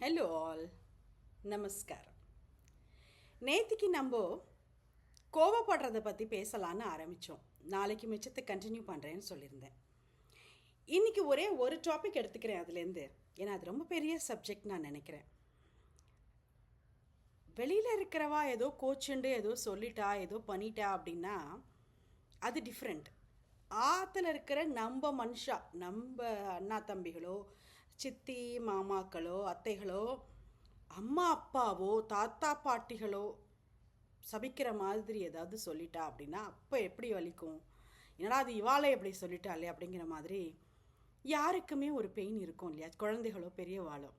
Hello all நமஸ்காரம் நேற்றுக்கு நம்ம கோவப்படுறதை பற்றி பேசலான்னு ஆரம்பித்தோம் நாளைக்கு மிச்சத்தை கண்டினியூ பண்ணுறேன்னு சொல்லியிருந்தேன். இன்னைக்கு ஒரே ஒரு டாபிக் எடுத்துக்கிறேன் அதுலேருந்து. ஏன்னா அது ரொம்ப பெரிய சப்ஜெக்ட் நான் நினைக்கிறேன். வெளியில் இருக்கிறவா ஏதோ கோச்சுண்டு ஏதோ சொல்லிட்டா ஏதோ பண்ணிட்டா அப்படின்னா அது டிஃப்ரெண்ட் ஆற்றுல இருக்கிற நம்ம மனுஷா நம்ம அண்ணா தம்பிகளோ சித்தி மாமாக்களோ அத்தைகளோ அம்மா அப்பாவோ தாத்தா பாட்டிகளோ சபிக்கிற மாதிரி ஏதாவது சொல்லிட்டா அப்படின்னா அப்போ எப்படி வலிக்கும்? என்னடா அது இவாளை எப்படி சொல்லிட்டாலே அப்படிங்கிற மாதிரி யாருக்குமே ஒரு பெயின் இருக்கும் இல்லையா? குழந்தைகளோ பெரியவாளோ.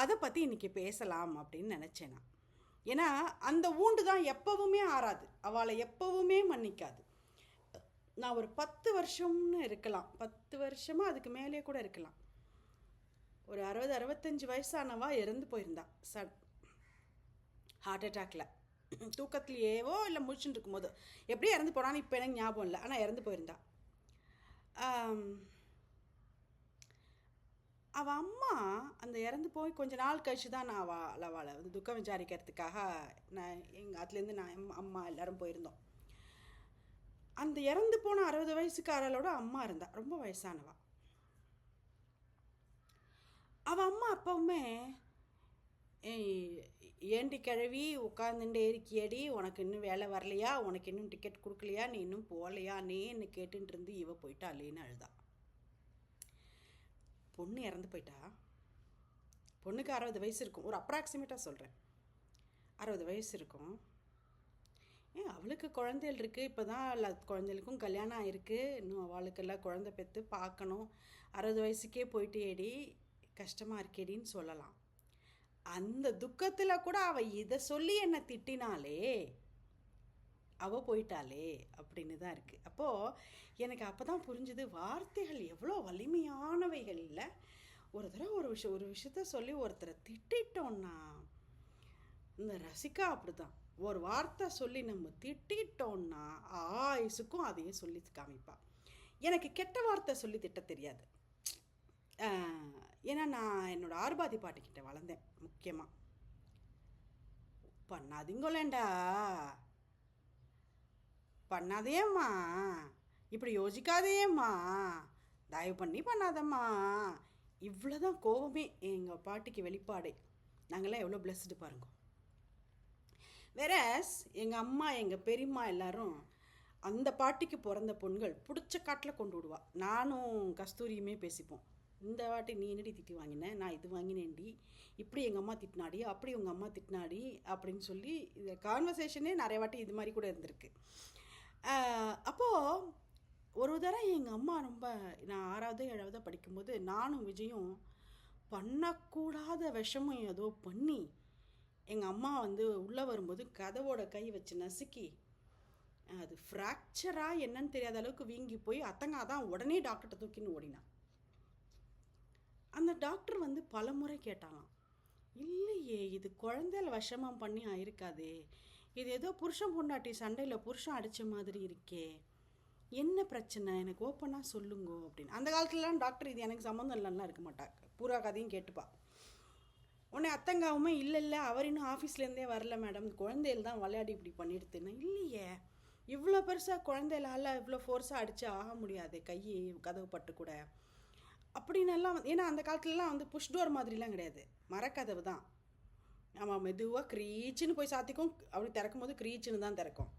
அதை பற்றி இன்றைக்கி பேசலாம் அப்படின்னு நினச்சேன் நான். ஏன்னா அந்த ஊண்டு தான் எப்பவுமே ஆறாது. அவளை எப்பவுமே மன்னிக்காது. நான் ஒரு பத்து வருஷம்னு இருக்கலாம். பத்து வருஷமாக அதுக்கு மேலே கூட இருக்கலாம். ஒரு அறுபது அறுபத்தஞ்சு வயசானவா இறந்து போயிருந்தா. சட். ஹார்ட் அட்டாக்ல தூக்கத்துலேயேவோ இல்லை முழிச்சுட்டு இருக்கும்போது. எப்படி இறந்து போனான்னு இப்போ எனக்கு ஞாபகம் இல்லை. ஆனால் இறந்து போயிருந்தா. அவள் அம்மா அந்த இறந்து போய் கொஞ்ச நாள் கழிச்சு தான் நான் அவள் அவளை வந்து துக்கம் விசாரிக்கிறதுக்காக நான் எங்கள் அதுலேருந்து நான் அம்மா எல்லோரும் போயிருந்தோம். அந்த இறந்து போன அறுபது வயசுக்காரளோட அம்மா இருந்தா. ரொம்ப வயசானவா. அவள் அம்மா அப்பவுமே ஏண்டி கிழவி உட்காந்துட்டே இருக்கியடி உனக்கு இன்னும் வேலை வரலையா? உனக்கு இன்னும் டிக்கெட் கொடுக்கலையா? நீ இன்னும் போகலையா நீ கேட்டுன்ட்டு இருந்து இவ இல்லைன்னு அழுதா. பொண்ணு இறந்து போயிட்டா. பொண்ணுக்கு அறுபது வயசு இருக்கும். ஒரு அப்ராக்சிமேட்டாக சொல்கிறேன் அறுபது வயசு இருக்கும். ஏன் அவளுக்கு குழந்தைகள் இருக்குது இப்போ தான் எல்லா குழந்தைகளுக்கும் கல்யாணம் ஆகிருக்கு இன்னும் அவளுக்கெல்லாம் குழந்தை பெற்று பார்க்கணும். அறுபது வயசுக்கே போயிட்டு ஏடி கஷ்டமாக இருக்கேடின்னு சொல்லலாம். அந்த துக்கத்தில் கூட அவள் இதை சொல்லி என்னை திட்டினாலே அவள் போயிட்டாளே அப்படின்னு தான் இருக்குது அப்போது எனக்கு அப்போ தான் புரிஞ்சுது வார்த்தைகள் எவ்வளோ வலிமையானவைகள் இல்லை. ஒரு தடவை ஒரு விஷயம் ஒரு விஷயத்த சொல்லி ஒருத்தரை திட்டிட்டோன்னா இந்த ரசிகா அப்படி தான் ஒரு வார்த்தை சொல்லி நம்ம திட்டிட்டோன்னா ஆயுசுக்கும் அதையே சொல்லி காமிப்பா. எனக்கு கெட்ட வார்த்தை சொல்லி திட்ட தெரியாது. ஏன்னா நான் என்னோட ஆர்பாதி பாட்டிக்கிட்ட வளர்ந்தேன் முக்கியமாக பண்ணாதீங்கலேண்டா. பண்ணாதேம்மா. இப்படி யோசிக்காதேம்மா. தயவு பண்ணி பண்ணாதம்மா. இவ்வளோதான் கோபமே எங்கள் பாட்டிக்கு வெளிப்பாடே. நாங்கள்லாம் எவ்வளோ பிளஸ்டு பாருங்க. வேறஸ் எங்கள் அம்மா எங்கள் பெரியம்மா எல்லாரும் அந்த பாட்டிக்கு பிறந்த பொண்கள் பிடிச்ச காட்டில் கொண்டு விடுவா. நானும் கஸ்தூரியுமே பேசிப்போம். இந்த வாட்டி நீ என்னடி திட்டி வாங்கினேன் நான் இது வாங்கினேன்டி. இப்படி எங்கள் அம்மா திட்டினாடி அப்படி உங்கள் அம்மா திட்டினாடி அப்படின்னு சொல்லி இந்த கான்வர்சேஷனே நிறைய வாட்டி இது மாதிரி கூட இருந்திருக்கு. அப்போது ஒரு தடவை எங்கள் அம்மா ரொம்ப நான் ஆறாவது ஏழாவது படிக்கும்போது நானும் விஜயும் பண்ணக்கூடாத விஷமும் ஏதோ பண்ணி எங்கள் அம்மா வந்து உள்ளே வரும்போது கதவோட கை வச்சு நசுக்கி அது ஃப்ராக்சராக என்னன்னு தெரியாத அளவுக்கு வீங்கி போய் அத்தங்கா தான் உடனே டாக்டர்கிட்ட தூக்கின்னு ஓடினான் அந்த டாக்டர் வந்து பல முறை கேட்டாலாம் இல்லையே இது குழந்தைல விஷமம் பண்ணி ஆயிருக்காதே. இது ஏதோ புருஷன் பொண்டாட்டி சண்டையில் புருஷன் அடித்த மாதிரி இருக்கே. என்ன பிரச்சனை? எனக்கு ஓப்பனாக சொல்லுங்க. அப்படின்னு. அந்த காலத்துலலாம் டாக்டர் இது எனக்கு சம்மந்தம் இல்லைன்னா இருக்க மாட்டாங்க பூரா கதையும் கேட்டுப்பா. உடனே அத்தங்காவுமே இல்லை இல்லை அவர் இன்னும் ஆஃபீஸ்லேருந்தே வரல மேடம் குழந்தைகள் தான் விளையாடி இப்படி பண்ணிடுதுன்னு. இல்லையே. இவ்வளோ பெருசாக குழந்தைகளால் இவ்வளோ ஃபோர்ஸாக அடித்து ஆக முடியாது கை கதவு பட்டு கூட. அப்படின்னெல்லாம் ஏன்னா அந்த காலத்துலலாம் வந்து புஷ் டோர் மாதிரிலாம் கிடையாது. மரக்கதவு தான். ஆமாம் மெதுவாக க்ரீச்சுன்னு போய் சாத்திக்கும். அப்படி திறக்கும் போது க்ரீச்சுன்னு தான் திறக்கும்.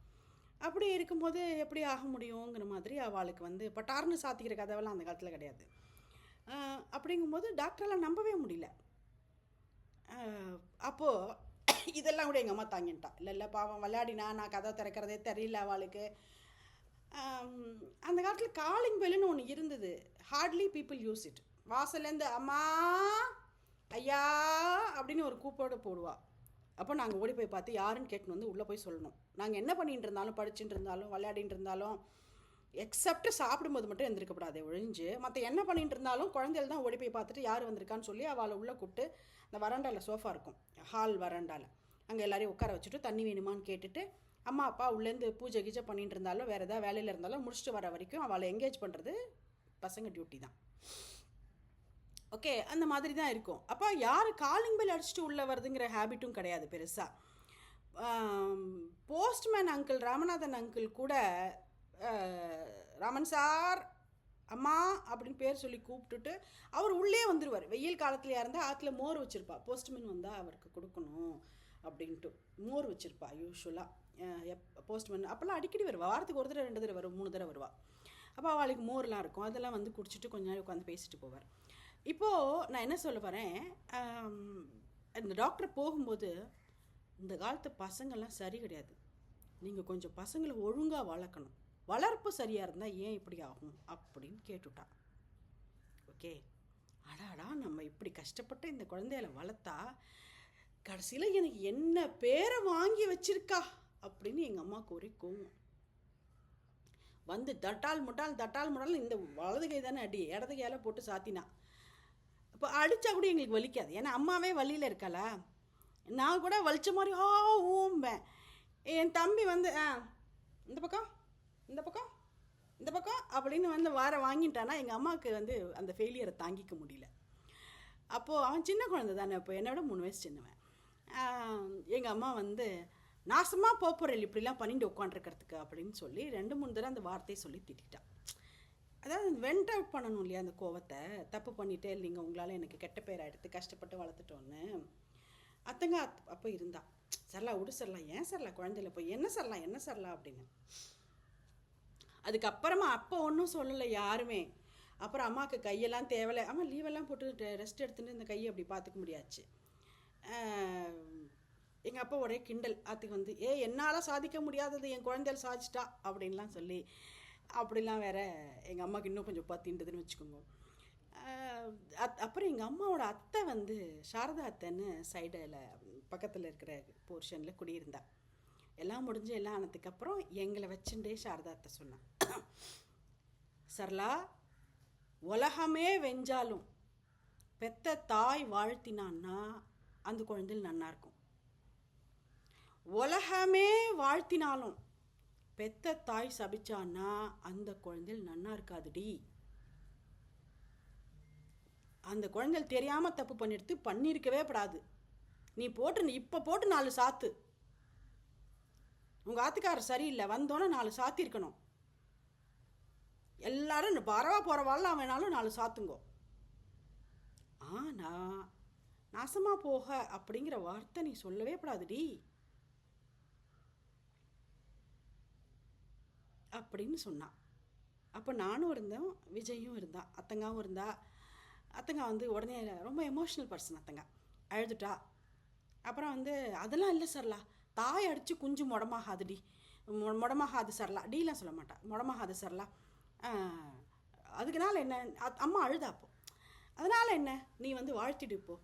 அப்படி இருக்கும்போது எப்படி ஆக முடியுங்கிற மாதிரி அவளுக்கு வந்து பட்டார்னு சாத்திக்கிற கதவெல்லாம் அந்த காலத்தில் கிடையாது. அப்படிங்கும்போது டாக்டரெல்லாம் நம்பவே முடியல. அப்போது இதெல்லாம் கூட எங்கள் அம்மா தாங்கிட்டான் இல்லை இல்லை பாவம் விளையாடினா நான் கதை திறக்கிறதே தெரியல அவளுக்கு. அந்த காலத்தில் காலிங் பெல்லுன்னு ஒன்று இருந்தது. ஹார்ட்லி பீப்புள் யூஸ் இட் வாசல்லேருந்து அம்மா ஐயா அப்படின்னு ஒரு கூப்போடு போடுவா. அப்போ நாங்கள் ஓடி போய் பார்த்து யாருன்னு கேட்டுன்னு வந்து உள்ளே போய் சொல்லணும். நாங்கள் என்ன பண்ணிகிட்டு இருந்தாலும் படிச்சுட்டு இருந்தாலும் விளையாடிட்டு இருந்தாலும் எக்ஸப்ட் சாப்பிடும்போது மட்டும் எழுந்திருக்கப்படாது ஒழிஞ்சு மற்ற என்ன பண்ணிட்டு இருந்தாலும் குழந்தைகள் தான் ஓடி போய் பார்த்துட்டு யார் வந்திருக்கான்னு சொல்லி அவளை உள்ளே கூப்பிட்டு அந்த வராண்டாவில் சோஃபா இருக்கும் ஹால் வராண்டாவில் அங்கே எல்லாரையும் உட்கார வச்சுட்டு தண்ணி வேணுமான்னு கேட்டுட்டு அம்மா அப்பா உள்ளேருந்து பூஜை கீஜை பண்ணிட்டு இருந்தாலும் வேறு ஏதாவது வேலையில் இருந்தாலும் முடிச்சுட்டு வர வரைக்கும் அவளை என்கேஜ் பண்ணுறது பசங்க டியூட்டி தான். ஓகே அந்த மாதிரி தான் இருக்கும். அப்போ யார் காலிங் பெல் அடிச்சுட்டு உள்ளே வருதுங்கிற ஹேபிட்டும் கிடையாது பெருசாக போஸ்ட்மேன் அங்கிள் ராமநாதன் அங்கிள் கூட ராமன் சார் அம்மா அப்படின்னு பேர் சொல்லி கூப்பிட்டுட்டு அவர் உள்ளே வந்துடுவார் வெயில் காலத்தில் இருந்தால் ஆற்றுல மோர் வச்சுருப்பா. போஸ்ட்மேன் வந்தால் அவருக்கு கொடுக்கணும் அப்படின்ட்டு மோர் வச்சுருப்பா யூஸ்வலாக எப் போஸ்ட்மேன் அப்போல்லாம் அடிக்கடி வருவா. வாரத்துக்கு ஒரு தடவை ரெண்டு தடவை வரும் மூணு தடவை வருவா. அப்போ அவளுக்கு மோர்லாம் இருக்கும். அதெல்லாம் வந்து குடிச்சிட்டு கொஞ்ச நேரம் உட்காந்து பேசிட்டு போவார். இப்போது நான் என்ன சொல்ல வரேன்? இந்த டாக்டர் போகும்போது இந்த காலத்து பசங்கள்லாம் சரி கிடையாது. நீங்கள் கொஞ்சம் பசங்களை ஒழுங்காக வளர்க்கணும். வளர்ப்பு சரியாக இருந்தால் ஏன் இப்படி ஆகும் அப்படின்னு கேட்டுட்டான். ஓகே. அடாடா நம்ம இப்படி கஷ்டப்பட்டு இந்த குழந்தையில வளர்த்தா கடைசியில் எனக்கு என்ன பேரை வாங்கி வச்சிருக்கா அப்படின்னு எங்கள் அம்மாவுக்கு கூறி கூவும். வந்து தட்டால் முட்டால் தட்டால் முட்டால் இந்த வலது கை தானே அடி இடது கையால போட்டு சாத்தினா. இப்போ அடித்தா கூட எங்களுக்கு வலிக்காது. ஏன்னா அம்மாவே வழியில் இருக்கல நான் கூட வலிச்ச மாதிரி ஆ ஊம்பேன். என் தம்பி வந்து ஆ இந்த பக்கம். இந்த பக்கம் இந்த பக்கம் அப்படின்னு வந்து வார வாங்கிட்டானா எங்கள் அம்மாவுக்கு வந்து அந்த ஃபெயிலியரை தாங்கிக்க முடியல. அப்போது அவன் சின்ன குழந்தை தானே இப்போ என்னை விட மூணு வயசு சின்னவன். எங்கள் அம்மா வந்து நாசமாக போகிறேன் இப்படிலாம் பண்ணிட்டு உட்காண்ட்ருக்கிறதுக்கு அப்படின்னு சொல்லி ரெண்டு மூணு தடவை அந்த வார்த்தையை சொல்லி திட்டான் அதாவது வெண்ட் அவுட் பண்ணணும் இல்லையா அந்த கோவத்தை தப்பு பண்ணிட்டே இல்லைங்க உங்களால் எனக்கு கெட்ட பேர் எடுத்து கஷ்டப்பட்டு வளர்த்துட்டோன்னு. அத்தங்க அப்போ இருந்தா சரலா விடு சரலா ஏன் சரலா குழந்தையில போய் என்ன சரலா என்ன சரலா அப்படின்னு. அதுக்கப்புறமா அப்போ ஒன்றும் சொல்லலை யாருமே. அப்புறம் அம்மாவுக்கு கையெல்லாம் தேவையில்லை அம்மா லீவெல்லாம் போட்டு ரெஸ்ட் எடுத்துட்டு இந்த கையை அப்படி பார்த்துக்க முடியாச்சு. எங்கள் அப்பா ஒரே கிண்டல். அதுக்கு வந்து ஏ என்னால் சாதிக்க முடியாதது என் குழந்தைகள் சாதிச்சிட்டா? அப்படின்லாம் சொல்லி அப்படிலாம் வேற எங்கள் அம்மாவுக்கு இன்னும் கொஞ்சம் பத்தின்றதுன்னு வச்சுக்கோங்க. அத் அப்புறம் எங்கள் அம்மாவோட அத்தை வந்து சாரதா அத்தைன்னு சைடில் பக்கத்தில் இருக்கிற போர்ஷனில் குடியிருந்தா. எல்லாம் முடிஞ்சு எல்லாம் ஆனதுக்கப்புறம் எங்களை வச்சுட்டே சாரதாத்தை சொன்னான் சரளா உலகமே வெஞ்சாலும் பெத்த தாய் வாழ்த்தினான்னா அந்த குழந்தைகள் நல்லாயிருக்கும் உலகமே வாழ்த்தினாலும் பெத்த தாய் சபிச்சான்னா அந்த குழந்தைகள் நன்னா இருக்காதுடி. அந்த குழந்தைகள் தெரியாமல் தப்பு பண்ணிடுத்து பண்ணியிருக்கவே படாது. நீ போட்டு இப்போ போட்டு நாலு சாத்து. உங்கள் ஆத்துக்காரர் சரியில்லை வந்தோன்னே நாலு சாத்திருக்கணும் எல்லாரும் பரவா போற வேணாலும் நாலு சாத்துங்கோ. ஆனா நாசமாக போக அப்படிங்கிற வார்த்தை நீ சொல்லவே கூடாதுடி அப்படின்னு சொன்னான் அப்போ நானும் இருந்தேன் விஜயும் இருந்தான் அத்தங்காவும் இருந்தா. அத்தங்கா வந்து உடனே ரொம்ப எமோஷ்னல் பர்சன் அத்தங்கா. அழுதுட்டா. அப்புறம் வந்து அதெல்லாம் இல்லை சரலா தாய் அடித்து குஞ்சு முடமாகாதுடி. மு- முடமாகாது சரலா டீலாம் சொல்ல மாட்டா. முடமாகாது சரலா அதுக்குனால என்ன? அத்- அம்மா அழுதாப்போ அதனால் என்ன? நீ வந்து வாழ்த்திட்டு போ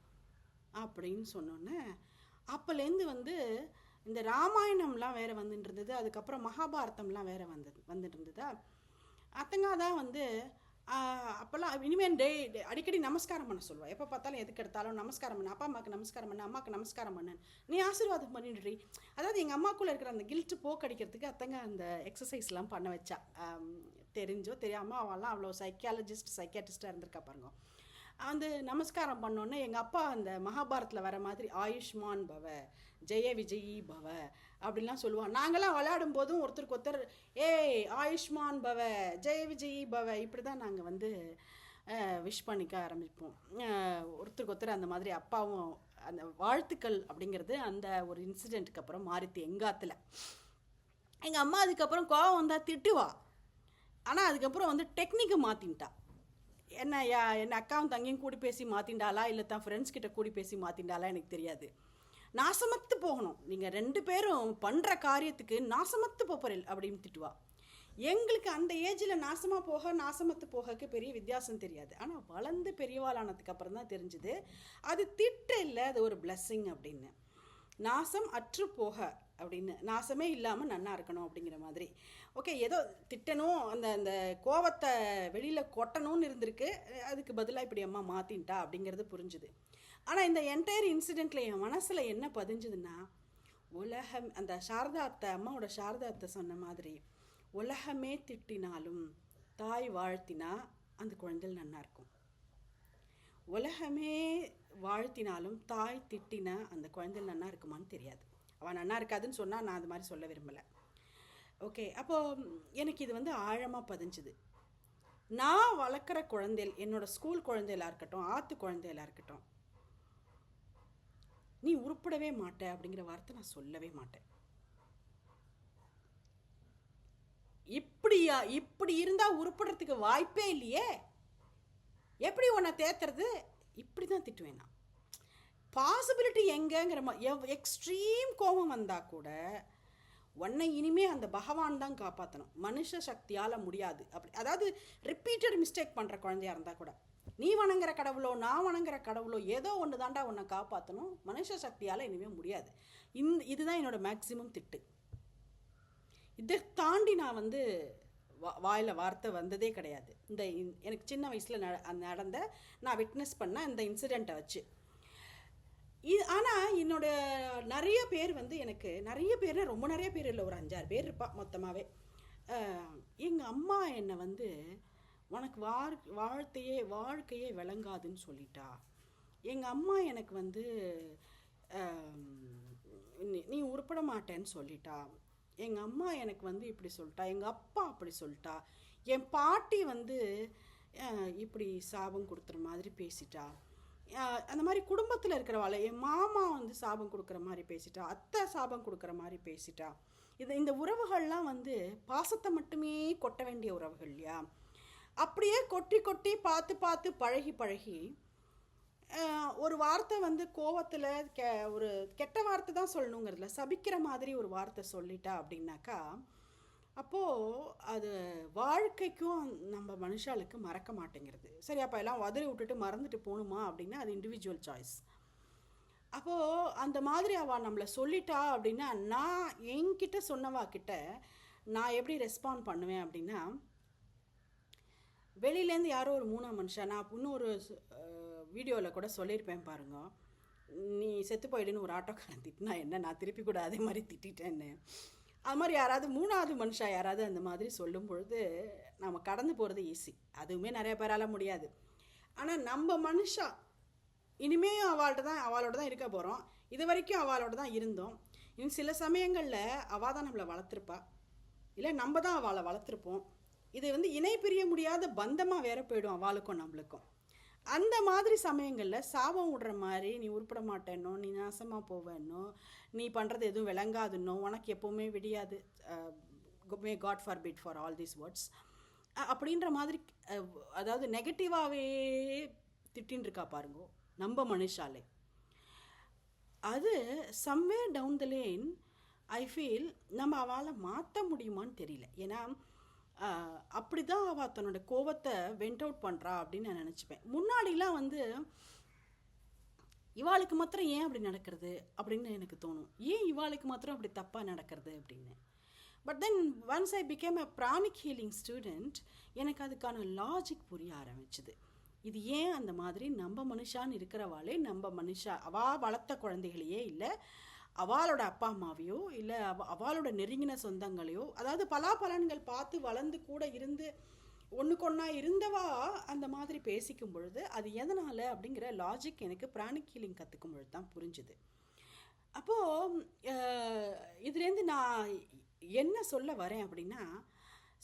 அப்படின்னு சொன்னோன்னே அப்போலேருந்து வந்து இந்த ராமாயணம்லாம் வேறு வந்துட்டு இருந்தது அதுக்கப்புறம் மகாபாரதம்லாம் வேறு வந்தது வந்துட்டு இருந்ததா அத்தங்கா தான் வந்து அப்போல்லாம் இனிமேல் டே டே- அடிக்கடி நமஸ்காரம் பண்ண சொல்லுவாள் எப்போ பார்த்தாலும் எதுக்கு எடுத்தாலும் நமஸ்காரம் பண்ணு. அப்பா அம்மாவுக்கு நமஸ்காரம் பண்ணு. அம்மாவுக்கு நமஸ்காரம் பண்ணு நீ ஆசீர்வாதம் பண்ணிடுறி. அதாவது எங்கள் அம்மாக்குள்ளே இருக்கிற அந்த கில்ட்டு போக்கடிக்கிறதுக்கு அத்தங்க அந்த எக்ஸசைஸ்லாம் பண்ண வச்சா. தெரிஞ்சோ தெரியாமல் அவெல்லாம் அவ்வளோ சைக்கியாலஜிஸ்ட் சைக்கியாட்டிஸ்ட்டாக இருந்திருக்கா பாருங்க. அந்த நமஸ்காரம் பண்ணோன்னே எங்கள் அப்பா அந்த மகாபாரத்தில் வர மாதிரி ஆயுஷ்மான் பவ ஜெய விஜயி பவ அப்படின்லாம் சொல்லுவான் நாங்களாம் விளையாடும் போதும் ஒருத்தருக்கு ஒருத்தர் ஏய் ஆயுஷ்மான் பவ ஜெய விஜயி பவ இப்படி தான் நாங்கள் வந்து விஷ் பண்ணிக்க ஆரம்பிப்போம். ஒருத்தருக்கு ஒருத்தர் அந்த மாதிரி அப்பாவும் அந்த வாழ்த்துக்கள் அப்படிங்கிறது அந்த ஒரு இன்சிடெண்ட்டுக்கு அப்புறம் மாறித்து எங்காத்தில் எங்கள் அம்மா அதுக்கப்புறம் கோவம் வந்தால் திட்டுவா. ஆனால் அதுக்கப்புறம் வந்து டெக்னிக்கை மாற்றின்ட்டா என்ன யா என் அக்காவும் தங்கியும் கூடி பேசி மாற்றிண்டாளா இல்லை தான் ஃப்ரெண்ட்ஸ் கிட்ட கூடி பேசி மாற்றிண்டாளா எனக்கு தெரியாது. நாசமத்து போகணும். நீங்கள் ரெண்டு பேரும் பண்ணுற காரியத்துக்கு நாசமத்து போப்பறல் அப்படின்னு திட்டுவா. எங்களுக்கு அந்த ஏஜில் நாசமாக போக நாசமத்து போகக்கு பெரிய வித்தியாசம் தெரியாது. ஆனால் வளர்ந்து பெரியவாளானதுக்கு அப்புறம் தான் தெரிஞ்சுது. அது திட்ட இல்லை அது ஒரு பிளஸ்ஸிங் அப்படின்னு. நாசம் அற்று போக அப்படின்னு. நாசமே இல்லாமல் நன்னா இருக்கணும் அப்படிங்கிற மாதிரி. ஓகே ஏதோ திட்டணும் அந்த அந்த கோவத்தை வெளியில் கொட்டணும்னு இருந்திருக்கு. அதுக்கு பதிலாக இப்படி அம்மா மாற்றின்ட்டா அப்படிங்கிறது புரிஞ்சுது. ஆனால் இந்த என்டையர் இன்சிடெண்ட்டில் என் மனசில் என்ன பதிஞ்சுதுன்னா உலகம் அந்த சாரதா அத்தை அம்மாவோட சாரதா அத்தை சொன்ன மாதிரி உலகமே திட்டினாலும் தாய் வாழ்த்தினா அந்த குழந்தைகள் நல்லாயிருக்கும் இருக்கும். உலகமே வாழ்த்தினாலும் தாய் திட்டினா அந்த குழந்தைகள் நல்லா இருக்குமான்னு தெரியாது. அவன் நல்லா இருக்காதுன்னு சொன்னால் நான் அது மாதிரி சொல்ல விரும்பலை. ஓகே அப்போ எனக்கு இது வந்து ஆழமாக பதிஞ்சுது. நான் வளர்க்குற குழந்தைகள் என்னோட ஸ்கூல் குழந்தைகளாக இருக்கட்டும் ஆற்று குழந்தைகளாக இருக்கட்டும் நீ உருப்படவே மாட்ட அப்படிங்கிற வார்த்தை நான் சொல்லவே மாட்டேன். இப்படியா இப்படி இருந்தால் உருப்படுறதுக்கு வாய்ப்பே இல்லையே? எப்படி உன்னை தேத்துறது? இப்படி தான் திட்டுவேன் நான். பாசிபிலிட்டி எங்கேங்கிற எக்ஸ்ட்ரீம் கோபம் வந்தால் கூட உன்னை இனிமே அந்த பகவான் தான் காப்பாற்றணும் மனுஷ சக்தியால் முடியாது. அப்படி அதாவது ரிப்பீட்டட் மிஸ்டேக் பண்ணுற குழந்தையா இருந்தால் கூட. நீ வணங்குற கடவுளோ நான் வணங்குற கடவுளோ ஏதோ ஒன்று தாண்டா உன்னை காப்பாற்றணும் மனுஷ சக்தியால் இனிமேல் முடியாது. இந்த இதுதான் என்னோட மேக்சிமம் திட்டு. இதை தாண்டி நான் வந்து வா வாயில் வார்த்தை வந்ததே கிடையாது. இந்த எனக்கு சின்ன வயசில் நட நடந்த நான் விட்னஸ் பண்ண இந்த இன்சிடெண்ட்டை வச்சு. இது ஆனால் என்னோட நிறைய பேர் வந்து எனக்கு நிறைய பேர் ரொம்ப நிறைய பேர் இல்லை. ஒரு அஞ்சாறு பேர் இருப்பா மொத்தமாகவே எங்கள் அம்மா என்னை வந்து உனக்கு வாழ் வாழ்த்தையே வாழ்க்கையே விளங்காதுன்னு சொல்லிட்டா. எங்கள் அம்மா எனக்கு வந்து நீ- உருப்பட மாட்டேன்னு சொல்லிட்டா. எங்கள் அம்மா எனக்கு வந்து இப்படி சொல்லிட்டா எங்கள் அப்பா அப்படி சொல்லிட்டா என் பாட்டி வந்து இப்படி சாபம் கொடுத்துற மாதிரி பேசிட்டா. அந்த மாதிரி குடும்பத்தில் இருக்கிறவாள் என் மாமா வந்து சாபம் கொடுக்குற மாதிரி பேசிட்டா அத்தை சாபம் கொடுக்குற மாதிரி பேசிட்டா இது இந்த உறவுகள்லாம் வந்து பாசத்தை மட்டுமே கொட்ட வேண்டிய உறவுகள் இல்லையா? அப்படியே கொட்டி கொட்டி பார்த்து பார்த்து பழகி பழகி ஒரு வார்த்தை வந்து கோவத்தில் கெ ஒரு கெட்ட வார்த்தை தான் சொல்லணுங்கிறதுல சபிக்கிற மாதிரி ஒரு வார்த்தை சொல்லிட்டா அப்படின்னாக்கா அப்போது அது வாழ்க்கைக்கும் நம்ம மனுஷாளுக்கு மறக்க மாட்டேங்கிறது. சரி அப்போ எல்லாம் உதறி விட்டுட்டு மறந்துட்டு போகணுமா அப்படின்னா அது இண்டிவிஜுவல் சாய்ஸ் அப்போது அந்த மாதிரி அவள் நம்மளை சொல்லிட்டா அப்படின்னா நான் என்கிட்ட சொன்னவா கிட்ட நான் எப்படி ரெஸ்பாண்ட் பண்ணுவேன் அப்படின்னா வெளியிலேருந்து யாரோ ஒரு மூணாம் மனுஷன் நான் இன்னொரு வீடியோவில் கூட சொல்லியிருப்பேன் பாருங்க. நீ செத்து போயிடுன்னு ஒரு ஆட்டோக்காரன் திட்டினா என்ன? நான் திருப்பி கூட அதே மாதிரி திட்டிட்டேன்னு. அது மாதிரி யாராவது மூணாவது மனுஷா யாராவது அந்த மாதிரி சொல்லும் பொழுது நம்ம கடந்து போகிறது ஈஸி அதுவுமே நிறைய பேரால முடியாது. ஆனால் நம்ம மனுஷா இனிமேயும் அவள்கிட்ட தான் அவளோட தான் இருக்க போகிறோம் இது வரைக்கும் அவளோட தான் இருந்தோம். இன்னும் சில சமயங்களில் அவள் தான் நம்மளை வளர்த்துருப்பா. இல்லை நம்ம தான் அவளை வளர்த்துருப்போம். இது வந்து இணை பிரிய முடியாத பந்தமாக வேற போயிடும் அவளுக்கும் நம்மளுக்கும். அந்த மாதிரி சமயங்களில் சாபம் விடுற மாதிரி நீ உருப்பட மாட்டேனோ நீ நாசமாக போவேனோ நீ பண்ணுறது எதுவும் விளங்காதுன்னோ உனக்கு எப்போவுமே விடியாது. May God forbid for all these words அப்படின்ற மாதிரி அதாவது நெகட்டிவாகவே திட்டின்னு இருக்கா பாருங்க நம்ம மனுஷாலே. அது somewhere down the lane I feel நம்ம அவளை மாற்ற முடியுமான்னு தெரியல. ஏன்னா அப்படி அப்படிதான் அவள் தன்னோட கோவத்தை வெண்ட் அவுட் பண்ணுறா அப்படின்னு நான் நினச்சிப்பேன். முன்னாடிலாம் வந்து இவாளுக்கு மாத்திரம் ஏன் அப்படி நடக்கிறது அப்படின்னு எனக்கு தோணும். ஏன் இவாளுக்கு மாத்திரம் அப்படி தப்பாக நடக்கிறது அப்படின்னு. But then once I become a pranic healing student எனக்கு அதுக்கான லாஜிக் புரிய ஆரம்பிச்சுது. இது ஏன் அந்த மாதிரி நம்ம மனுஷான்னு இருக்கிறவாளே நம்ம மனுஷா அவா வளர்த்த குழந்தைகளையே இல்லை அவளோட அப்பா அம்மாவையோ இல்லை அவ அவளோட நெருங்கின சொந்தங்களையோ அதாவது பலாபலன்கள் பார்த்து வளர்ந்து கூட இருந்து ஒன்றுக்கொன்னா இருந்தவா அந்த மாதிரி பேசிக்கும் பொழுது அது எதனால் அப்படிங்கிற லாஜிக் எனக்கு பிராணிக் ஹீலிங் கற்றுக்கும் பொழுது தான் புரிஞ்சுது. அப்போது இதுலேருந்து நான் என்ன சொல்ல வரேன் அப்படின்னா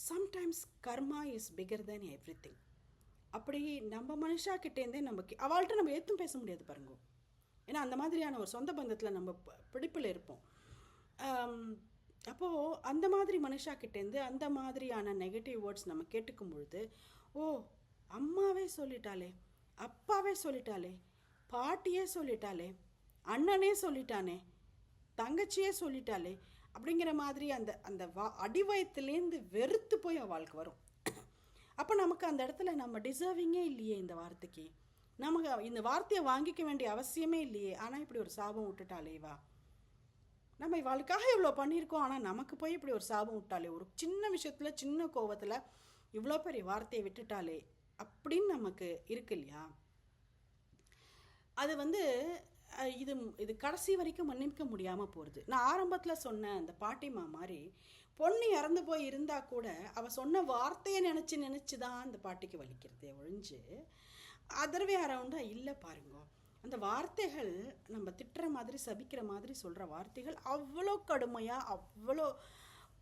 sometimes karma is bigger then everything அப்படி நம்ம மனுஷாக்கிட்டேருந்தே நமக்கு நம்ம அவள்கிட்ட நம்ம ஏற்றும் பேச முடியாது பாருங்க. ஏன்னா அந்த மாதிரியான ஒரு சொந்த பந்தத்தில் நம்ம பிடிப்பில் இருப்போம். அப்போது அந்த மாதிரி மனுஷா கிட்டேருந்து அந்த மாதிரியான நெகட்டிவ் வேர்ட்ஸ் நம்ம கேட்டுக்கும் பொழுது ஓ அம்மாவே சொல்லிட்டாளே அப்பாவே சொல்லிட்டாளே பாட்டியே சொல்லிட்டாளே அண்ணனே சொல்லிட்டானே தங்கச்சியே சொல்லிட்டாளே அப்படிங்கிற மாதிரி அந்த அந்த வா அடிவயத்துலேருந்து வெறுத்து போய் அவளுக்கு வரும். அப்போ நமக்கு அந்த இடத்துல நம்ம டிசர்விங்கே இல்லையே இந்த வார்த்தைக்கு. நமக்கு இந்த வார்த்தையை வாங்கிக்க வேண்டிய அவசியமே இல்லையே. ஆனால் இப்படி ஒரு சாபம் விட்டுட்டாளே வா. நம்ம இவளுக்காக இவ்வளோ பண்ணியிருக்கோம். ஆனால் நமக்கு போய் இப்படி ஒரு சாபம் விட்டாலே ஒரு சின்ன விஷயத்தில் சின்ன கோபத்தில் இவ்வளோ பெரிய வார்த்தையை விட்டுட்டாலே அப்படின்னு நமக்கு இருக்கு இல்லையா? அது வந்து இது இது கடைசி வரைக்கும் மன்னிக்க முடியாமல் போகிறது நான் ஆரம்பத்தில் சொன்ன அந்த பாட்டிமா மாதிரி பொண்ணு இறந்து போய் இருந்தால் கூட அவள் சொன்ன வார்த்தையை நினச்சி நினச்சி தான் அந்த பாட்டிக்கு வலிக்கிறதே ஒழிஞ்சு அதர்வே அரவுண்டாக இல்லை பாருங்க. அந்த வார்த்தைகள் நம்ம திட்டுற மாதிரி சபிக்கிற மாதிரி சொல்கிற வார்த்தைகள் அவ்வளோ கடுமையாக அவ்வளோ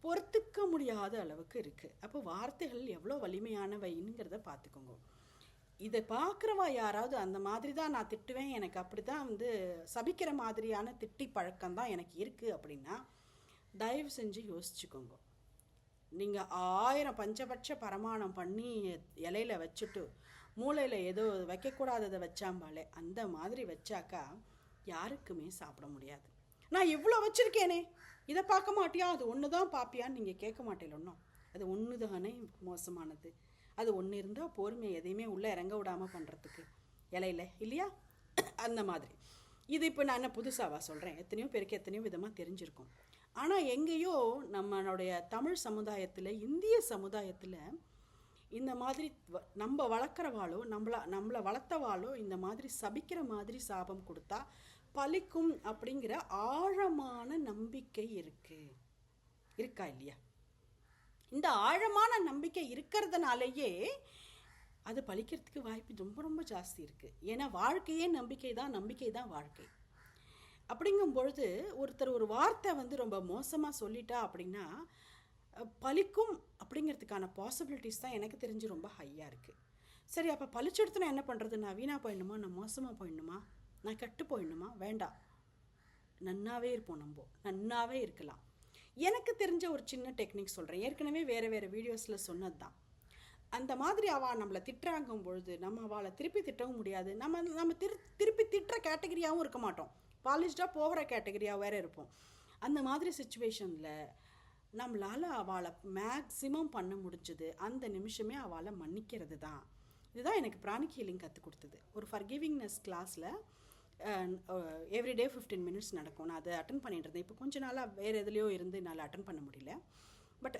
பொறுத்துக்க முடியாத அளவுக்கு இருக்குது அப்போ வார்த்தைகள் எவ்வளோ வலிமையானவைங்கிறத பார்த்துக்கோங்க இதை பார்க்குறவா யாராவது அந்த மாதிரி தான் நான் திட்டுவேன் எனக்கு அப்படி தான் வந்து சபிக்கிற மாதிரியான திட்டி பழக்கம் தான் எனக்கு இருக்குது அப்படின்னா தயவு செஞ்சு யோசிச்சுக்கோங்க. நீங்கள் ஆயிரம் பஞ்சபட்ச பரமாணம் பண்ணி இலையில வச்சுட்டு மூளையில் ஏதோ வைக்கக்கூடாததை வச்சாம்பாலே அந்த மாதிரி வச்சாக்கா யாருக்குமே சாப்பிட முடியாது. நான் இவ்வளோ வச்சுருக்கேனே இதை பார்க்க மாட்டியா? அது ஒன்று தான் பார்ப்பியான்னு நீங்கள் கேட்க மாட்டேன் ஒன்றும் அது ஒன்று தானே மோசமானது. அது ஒன்று இருந்தால் பொறுமையை எதையுமே உள்ளே இறங்க விடாமல் பண்ணுறதுக்கு இலையில இல்லையா? அந்த மாதிரி. இது இப்போ நான் என்ன புதுசாவா சொல்கிறேன் எத்தனையோ பேருக்கு எத்தனையோ விதமாக தெரிஞ்சிருக்கும். ஆனால் எங்கேயோ நம்மளுடைய தமிழ் சமுதாயத்தில் இந்திய சமுதாயத்தில் இந்த மாதிரி நம்ம வளர்க்குறவாளோ நம்மள நம்மளை வளர்த்தவாளோ இந்த மாதிரி சபிக்கிற மாதிரி சாபம் கொடுத்தா பலிக்கும் அப்படிங்கிற ஆழமான நம்பிக்கை இருக்கு. இருக்கா இல்லையா? இந்த ஆழமான நம்பிக்கை இருக்கிறதுனாலேயே அது பலிக்கிறதுக்கு வாய்ப்பு ரொம்ப ரொம்ப ஜாஸ்தி இருக்குது ஏன்னா வாழ்க்கையே நம்பிக்கை தான் நம்பிக்கை தான் வாழ்க்கை. அப்படிங்கும் பொழுது ஒருத்தர் ஒரு வார்த்தை வந்து ரொம்ப மோசமாக சொல்லிட்டா அப்படின்னா பலிக்கும் அப்படிங்கிறதுக்கான பாசிபிலிட்டிஸ் தான் எனக்கு தெரிஞ்சு ரொம்ப ஹையாக இருக்குது சரி அப்போ பளிச்செடுத்து நான் என்ன பண்ணுறது நான் வீணாக போயிடணுமா? நான் மோசமாக போயிடணுமா? நான் கெட்டு போயிடணுமா? வேண்டாம். நன்னாவே இருப்போம் நம்ம. நன்னாவே இருக்கலாம். எனக்கு தெரிஞ்ச ஒரு சின்ன டெக்னிக் சொல்கிறேன் ஏற்கனவே வேறு வேறு வீடியோஸில் சொன்னது தான் அந்த மாதிரி அவள் நம்மளை திட்டுறாங்கும் பொழுது நம்ம அவளை திருப்பி திட்டவும் முடியாது. நம்ம நம்ம திரு திருப்பி திட்டுற கேட்டகரியாகவும் இருக்க மாட்டோம். பாலிஷ்டாக போகிற கேட்டகரியாக வேறு இருப்போம். அந்த மாதிரி சுச்சுவேஷனில் நம்மளால் அவளை மேக்ஸிமம் பண்ண முடிஞ்சது. அந்த நிமிஷமே அவளை மன்னிக்கிறது தான் இதுதான் எனக்கு பிராணிக் ஹீலிங் கற்றுக் கொடுத்தது. ஒரு ஃபர்கிவிங்னஸ் கிளாஸில் எவ்ரிடே ஃபிஃப்டீன் மினிட்ஸ் நடக்கும். நான் அதை அட்டன் பண்ணிட்டு இருந்தேன். இப்போ கொஞ்ச நாளாக வேறு எதுலேயோ இருந்து என்னால் அட்டன் பண்ண முடியல. பட்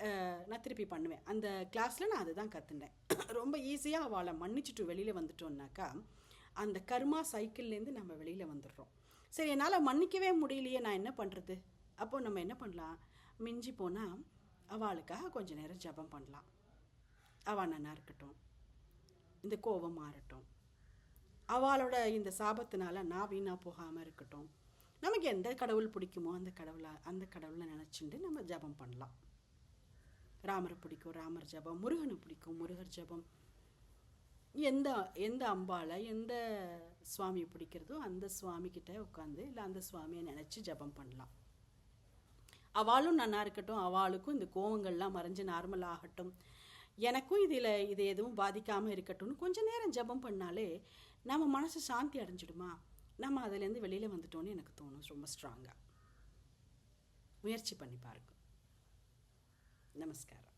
நான் திருப்பி பண்ணுவேன். அந்த கிளாஸில் நான் அதுதான் கற்றுனேன் ரொம்ப ஈஸியாக அவளை மன்னிச்சுட்டு வெளியில் வந்துட்டோம்னாக்கா அந்த கர்மா சைக்கிள்லேருந்து நம்ம வெளியில் வந்துடுறோம். சரி என்னால் மன்னிக்கவே முடியலையே நான் என்ன பண்ணுறது அப்போது நம்ம என்ன பண்ணலாம்? மிஞ்சி போனால் அவளுக்காக கொஞ்ச நேரம் ஜெபம் பண்ணலாம். அவள் நன்னா இருக்கட்டும். இந்த கோபம் மாறட்டும். அவளோட இந்த சாபத்தினால நான் வீணாக போகாமல் இருக்கட்டும். நமக்கு எந்த கடவுள் பிடிக்குமோ அந்த கடவுளை அந்த கடவுளை நினச்சிட்டு நம்ம ஜெபம் பண்ணலாம். ராமரை பிடிக்கும் ராமர் ஜெபம். முருகனை பிடிக்கும் முருகர் ஜெபம். எந்த எந்த அம்பாவை எந்த சுவாமியை பிடிக்கிறதோ அந்த சுவாமிக்கிட்ட உட்காந்து இல்லை அந்த சுவாமியை நினச்சி ஜெபம் பண்ணலாம். அவளும் நன்னா இருக்கட்டும் அவளுக்கும் இந்த கோவங்கள்லாம் மறைஞ்சு நார்மல் ஆகட்டும். எனக்கும் இதில் இது எதுவும் பாதிக்காமல் இருக்கட்டும்னு கொஞ்ச நேரம் ஜெபம் பண்ணாலே நம்ம மனசு சாந்தி அடைஞ்சிடுமா? நம்ம அதுலேருந்து வெளியில் வந்துட்டோன்னு எனக்கு தோணும் ரொம்ப ஸ்ட்ராங்காக முயற்சி பண்ணி பாருங்க. நமஸ்காரம்.